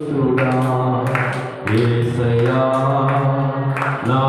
స్తుడా యేసయ్యా నా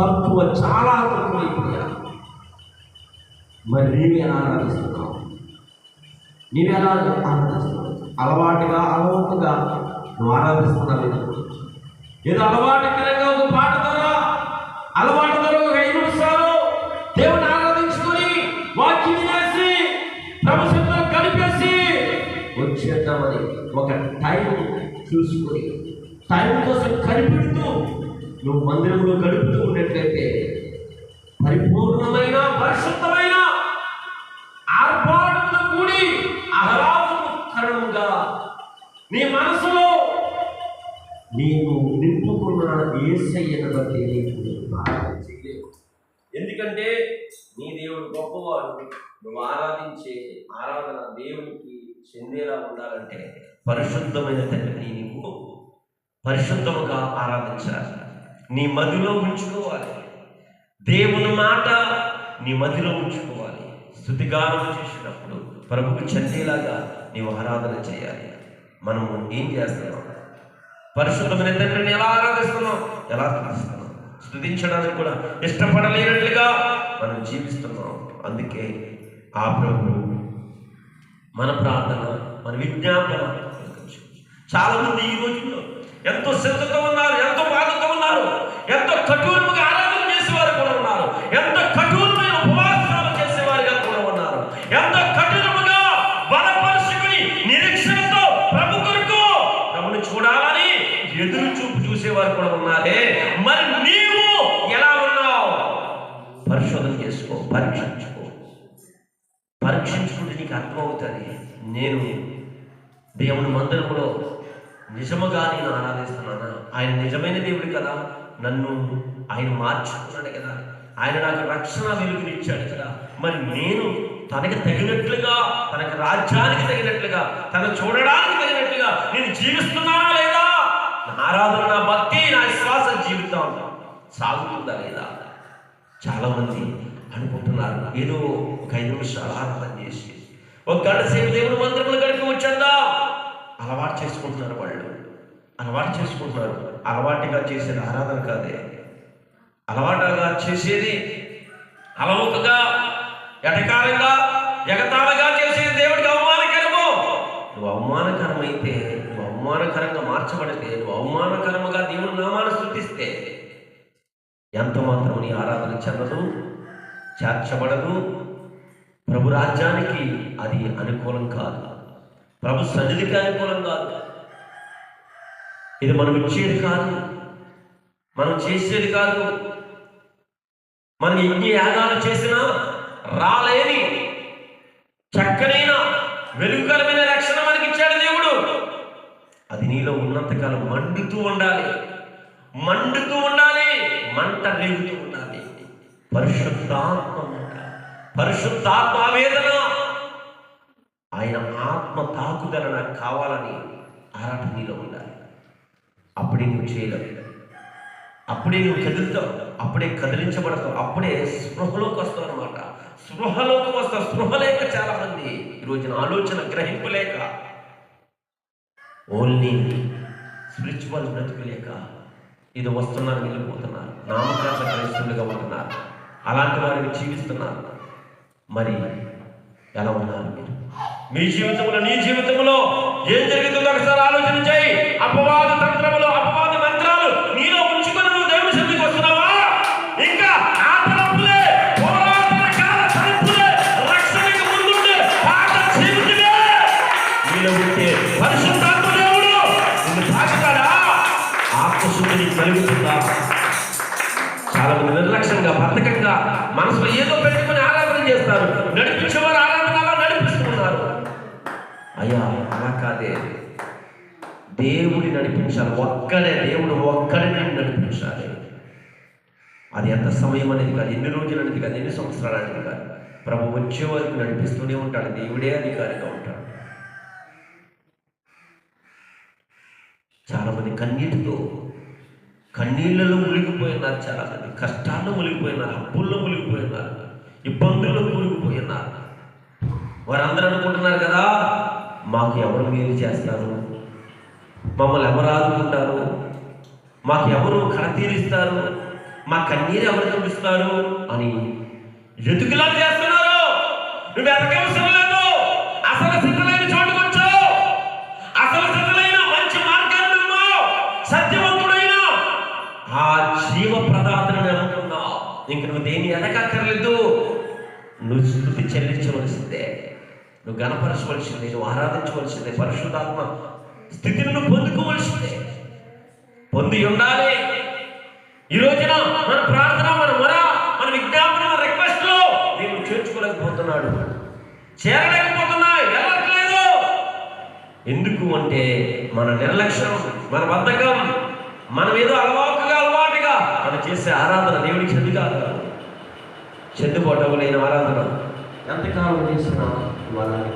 తక్కువ చాలా తక్కువైపోయారు మరి నీవే ఆరాధిస్తున్నావు నీవెలా ఆరాధిస్తున్నావు అలవాటుగా అలవాటుగా నువ్వు ఆరాధిస్తున్నావు ఏదో అలవాటుకరంగా ఒక పాట ద్వారా అలవాటు ద్వారా ఒక ఐదు నిమిషాలు దేవుని ఆరాధించుకొని వాక్యం వినేసి ప్రభుత్వం కలిపేసి వచ్చేద్దామని ఒక టైం చూసుకొని టైం కోసం కనిపెడుతూ నువ్వు మందిరంలో గడుపుతూ ఉన్నట్లయితే పరిపూర్ణమైన పరిశుద్ధమైన ఆర్భాటంతో కూడి ఆహ్లాదకరంగా నీ మనసులో నీకు నింపుకున్న ఏసయ్యను బట్టి నీకు చేయలేవు ఎందుకంటే నీ దేవుడు గొప్పవాడు నువ్వు ఆరాధించే ఆరాధన దేవునికి చెందేలా ఉండాలంటే పరిశుద్ధమైన తండ్రిని నీకు పరిశుద్ధముగా ఆరాధించాలి. నీ మదిలో ఉంచుకోవాలి. దేవుని మాట నీ మదిలో ఉంచుకోవాలి. స్థుతిగానం చేసినప్పుడు ప్రభుకు చెందేలాగా నీవు ఆరాధన చేయాలి. మనము ఏం చేస్తున్నాం? పరిశుద్ధమైన తండ్రిని ఎలా ఆరాధిస్తున్నాం? ఎలా స్థుతిస్తున్నాం? స్థుతించడానికి కూడా ఇష్టపడలేనట్లుగా మనం జీవిస్తున్నాం. అందుకే ఆ ప్రభు మన ప్రార్థన మన విజ్ఞాపన చాలా మంది ఈ రోజుల్లో ఎంతో శ్రద్ధతో ఉన్నారు ఎంతో బాధతో ఉన్నారు. ఎంత కఠోరముగా ఆరాధన చేసేవారు కూడా ఉన్నారు. ఎంత కఠోరమైన ఉపవాసాలు చేసేవారుగా కూడా ఉన్నారు. ఎంత కఠినముగా బలపరుచుకుని నిరీక్షణతో ప్రభు కొరకు ప్రభుని చూడాలని ఎదురు చూపు చూసేవారు కూడా ఉన్నారే. మరి నీవు ఎలా ఉన్నావు? పరిశోధన చేసుకో పరీక్షించుకో. పరీక్షించుకుంటే నీకు అర్థమవుతుంది నేను దేవుని మందిరంలో నిజముగా నేను ఆరాధిస్తున్నాను. ఆయన నిజమైన దేవుడు కదా. నన్ను ఆయన మార్చుకున్నాడు కదా. ఆయన నాకు రక్షణ వెలుగునిచ్చాడు కదా. మరి నేను తనకి తగినట్లుగా తనకి రాజ్యానికి తగినట్లుగా తన చూడడానికి తగినట్లుగా నేను జీవిస్తున్నానా లేదా? నా ఆరాధన నా భక్తి నా విశ్వాస జీవితం సాగుతుందా లేదా? చాలామంది అనుకుంటున్నారు ఏదో ఒక ఐదు నిమిషాలు ఆరాధన చేసి ఒక గంట సేపు దేవుని మందిరంలో గడిపి వచ్చేద్దా. అలవాటు చేసుకుంటున్నారు వాళ్ళు. అలవాటు చేసుకుంటున్నారు. అలవాటుగా చేసేది ఆరాధన కాదే. అలవాటుగా చేసేది అలవకగా ఎటకారంగా ఎగతాళగా చేసేది దేవుడికి అవమానకరము. నువ్వు అవమానకరమైతే నువ్వు అవమానకరంగా మార్చబడితే నువ్వు అవమానకరముగా దేవుని నామాన్ని సృష్టిస్తే ఎంత మాత్రం నీ ఆరాధన చెందదు చేర్చబడదు. ప్రభు రాజ్యానికి అది అనుకూలం కాదు. ప్రభు సన్నిధికి అనుకూలం కాదు. ఇది మనం ఇచ్చేది కాదు. మనం చేసేది కాదు. మనం ఎన్ని యాగాలు చేసినా రాలేని చక్కనైన వెలుగుకరమైన రక్షణ మనకి ఇచ్చాడు దేవుడు. అది నీలో ఉన్నంతకాలం మండుతూ ఉండాలి. మండుతూ ఉండాలి. మంట రేగుతూ ఉండాలి. పరిశుద్ధాత్మ పరిశుద్ధాత్మ ఆవేదన. ఆయన ఆత్మ తాకుదల నాకు కావాలని ఆరాట నీలో ఉండాలి. అప్పుడే నువ్వు చేయలేవు. అప్పుడే నువ్వు కదులుతావు. అప్పుడే కదిలించబడతావు. అప్పుడే స్పృహలోకి వస్తావు అనమాట స్పృహలోకి వస్తావు. స్పృహ లేక చాలా మంది ఈ రోజున ఆలోచన గ్రహింపలేక ఓన్లీ స్పిరిచువల్ బ్రతుకు లేక ఇది వస్తున్నారు వెళ్ళిపోతున్నారు. నామకాంత క్రైస్తవులుగా ఉంటున్నారు. అలాంటి వారిని జీవిస్తున్నారు. మరి ఎలా ఉన్నారు మీరు? మీ జీవితంలో నీ జీవితంలో ఎన్ని రోజులు కాదు ఎన్ని సంవత్సరాలు కాదు ప్రభు వచ్చే వరకు నడిపిస్తూనే ఉంటాడు. దేవుడే అధికారిగా ఉంటాడు. చాలామంది కన్నీటితో కన్నీళ్ళలో మునిగిపోయినారు చాలా మంది కష్టాల్లో మునిగిపోయినారు అప్పుల్లో మునిగిపోయినారు ఇబ్బందుల్లో మునిగిపోయినారు. వారందరూ అనుకుంటున్నారు కదా మాకు ఎవరు మేలు చేస్తారు? మమ్మల్ని ఎవరు ఆదుకుంటారు? మాకు ఎవరు కడతీరిస్తారు మా కన్నీరు ఎవరు చూపిస్తారు? అని ఎదుగులా చేస్తున్నారు. నువ్వు ఎదగవసరం లేదు. అసలు సిద్ధమైన కొంచెం అసలు సిద్ధమైన మంచి మార్గాన్ని సత్యవంతుడైన ఆ జీవ ప్రదాతను నమ్ముకున్నావు ఇంక నువ్వు దేని ఎదకక్కర్లేదు నువ్వు స్థుతి చెల్లించవలసిందే. నువ్వు గణపరచవలసిందే. నువ్వు ఆరాధించవలసిందే. పరిశుద్ధాత్మ స్థితిని నువ్వు పొందుకోవలసిందే. పొంది ఉండాలి. ఈ రోజున మన ప్రార్థన మన మొర మన విజ్ఞాపన మన రిక్వెస్ట్లో దేవుడు చేర్చుకోలేకపోతున్నాడు. చేరలేకపోతున్నాయి వెళ్ళట్లేదు ఎందుకు అంటే మన నిర్లక్ష్యం మన బద్ధకం మనం ఏదో అలవాటుగా అలవాటుగా మనం చేసే ఆరాధన దేవుడికి చెంది కాదు. చెందుబాటు లేని ఆరాధన. ఎంతకాలం చేసినా వాళ్ళని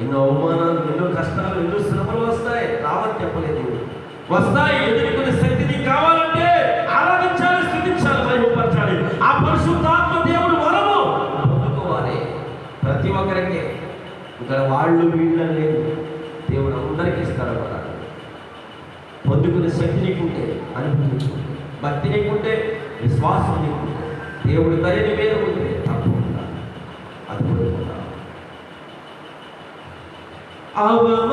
ఎన్నో అవమానాలు ఎన్నో కష్టాలు ఎన్నో శ్రమలు వస్తాయి. రావని చెప్పలేదు వస్తాయి ఎదుర్కొనే శక్తి నీకు కావాలంటే ఆరాధించాలి స్థితించాలి మహిమపరచాలి ఆ పరిశుద్ధాత్మ దేవుడు వరము. పొందుకోవాలి. ప్రతి ఒక్కరికి ఇక్కడ వాళ్ళు వీళ్ళని లేదు దేవుడు అందరికీ ఇస్తారు అన్నమాట పొందుకునే శక్తి నీకుంటే అనిపించుకుంటే భక్తి నీకుంటే విశ్వాసం నీకుంటే దేవుడి దయని మీద ఉంటే తప్పకుండా అది పొందుకుంటా. అవమాన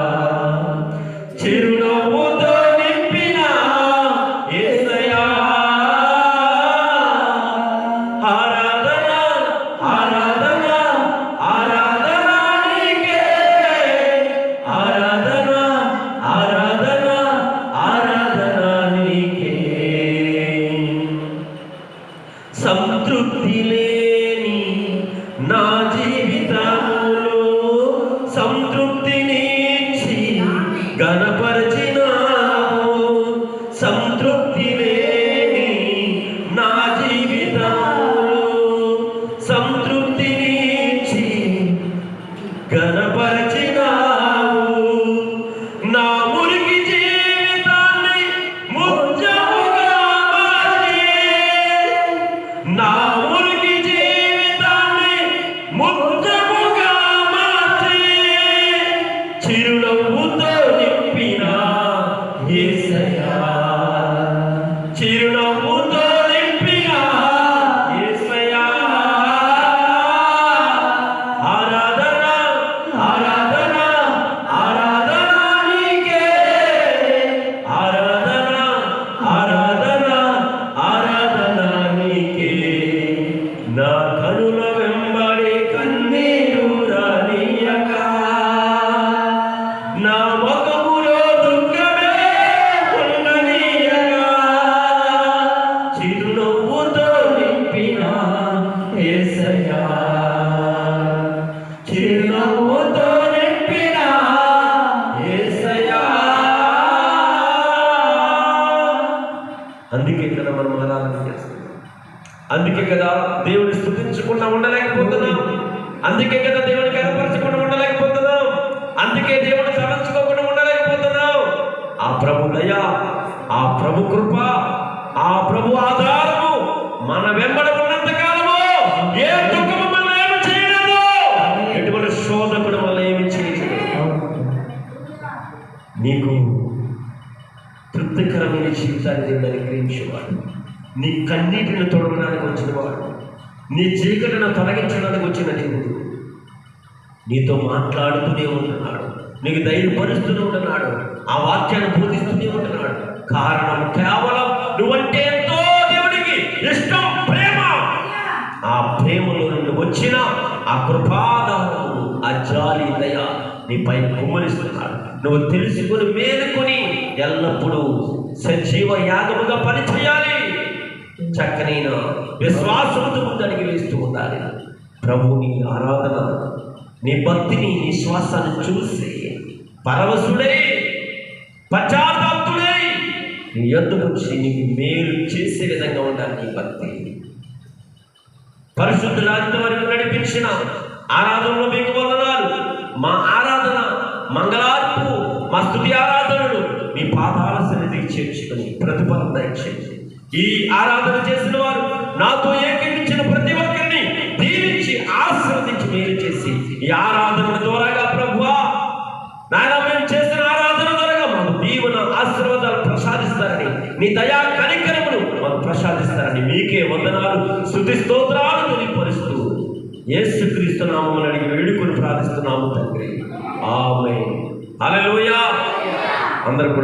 సంతృప్తి లేని అందుకే కదా దేవుని స్థుతించకుండా ఉండలేకపోతున్నాం. అందుకే కదా దేవుని కనపరచకుండా ఉండలేకపోతున్నాం. అందుకే దేవుని సమర్చుకోకుండా ఉండలేకపోతున్నాం. ఆ ప్రభు దయ ఆ ప్రభు కృప ఆ ప్రభు ఆధారము మన వెంబడ ఉన్నంత కాలము ఏ దుఃఖము మనం ఏమి చేయలేదు. ఎటువంటి శోధకుడు వల్ల ఏమి చేయలేదు. నీకు తృప్తికరమైన జీవితాన్ని దేవుడు అనుగ్రహించేవాడు. నీ కన్నీటిని తొడగడానికి వచ్చినవాడు నీ చీకటిని తొలగించడానికి వచ్చిన దేవుడు. నీతో మాట్లాడుతూనే ఉంటున్నాడు. నీకు ధైర్యపరుస్తూనే ఉంటున్నాడు. ఆ వాక్యాన్ని బోధిస్తూనే ఉంటున్నాడు. కారణం కేవలం నువ్వంటే ఎంతో దేవుడికి ఇష్టం ప్రేమ. ఆ ప్రేమలో నుండి వచ్చిన ఆ కృపాదము ఆ జాలి దయ నీపై కుమ్మరిస్తున్నాడు. నువ్వు తెలుసుకుని మేలుకొని ఎల్లప్పుడూ సజీవ యాగముగా పనిచేయాలి. చక్కనైన విశ్వాసముతో అడిగి వేస్తూ ఉండాలి. ప్రభు నీ ఆరాధన నీ భక్తిని విశ్వాసాన్ని చూసి పరవశుడై పశ్చాత్తుడై నీ యొద్ద నుంచి నీకు మేలు చేసే విధంగా ఉండాలి నీ భక్తి. పరిశుద్ధులాంటి వరకు నడిపించిన ఆరాధనలో మీకు వందనాలు. మా ఆరాధన మంగళార్పు మా స్థుతి ఆరాధనలు మీ పాదాల సన్నిధికి చేర్చుకొని ప్రతిఫలం దయచేసి ఈ ఆరాధన చేసిన వారు నాతో ఏకీపించిన ప్రతి ఒక్కరిని దీవించి ఆశీర్వదించి మేలు చేసి ఈ ఆరాధన ద్వారాగా ప్రభువా నాయన మేము చేసిన ఆరాధన ద్వారా మాకు దీవెన ఆశీర్వాదాలు ప్రసాదిస్తారని నీ దయా కనికరములు మాకు ప్రసాదిస్తారని మీకే వందనాలు స్థుతి స్తోత్రాలు తెలియపరుస్తూ యేసుక్రీస్తు నామములు అడిగి వేడుకొని ప్రార్థిస్తున్నాము తండ్రి. ఆమె అలలోయ అందరూ కూడా